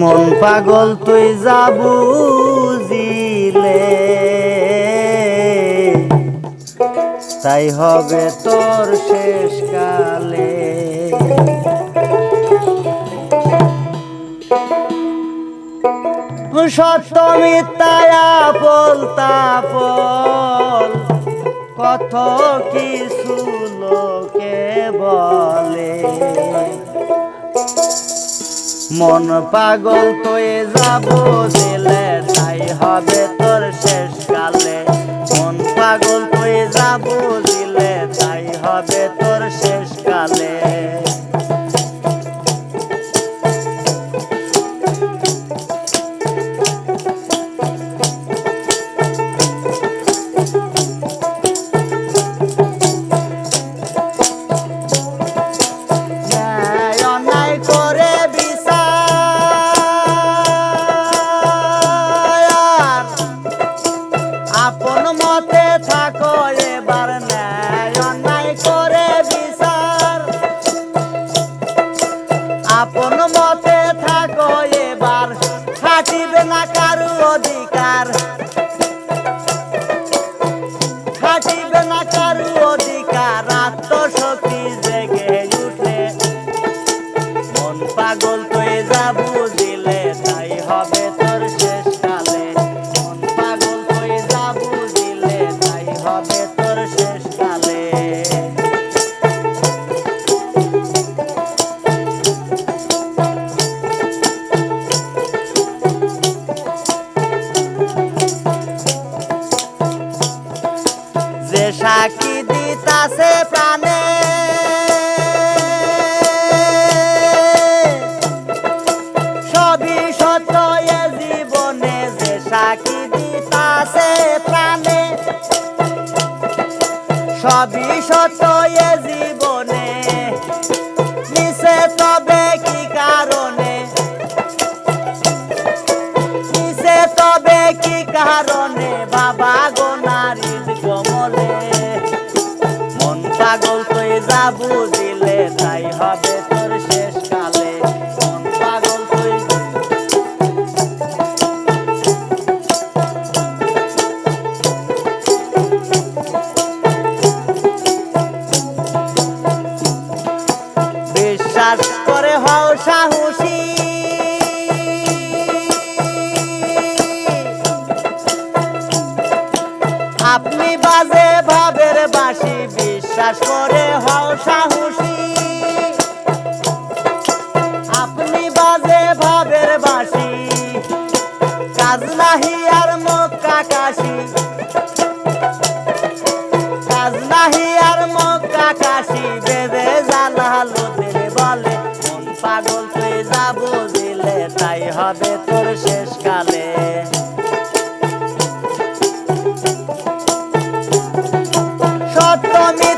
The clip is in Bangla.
মন পাগল তুই যা বুঝিলে। তাই হবে তোর শেষ কালে সত্য মিথ্যায়া পল তাপল, কত কিছু লোকে বলে। মন পাগল তুই যাব দিলে তাই হবে তোর শেষ কালে মন পাগল তুই যাব না কারু অধিকার। খাটিবে না কারু অধিকার, আত্মশক্তি জেগে উঠলে। মন পাগল যা বুঝিলে তাই হবে। সাক্ষী দিতাছে প্রাণে। সবই সত্য, এ জীবনে যে সাক্ষী দিতাছে প্রাণে। সবই সত্য, এ জীবনে নিচে তবে পাগল তুই যা বুঝিলে তাই হবে। বিশ্বাস করে হও সাহসী। আপনি বাজে ভাবের বাসি। কাজ নাহি আর মুখ কাকাশি। কাজ নাহি আর মুখ কাকাশি। বেবে জ্বালা লোদের বলে মন পাগল তুই যাব দিলে, তাই হবে তোর শেষ কালে সত্য মিথ্যায়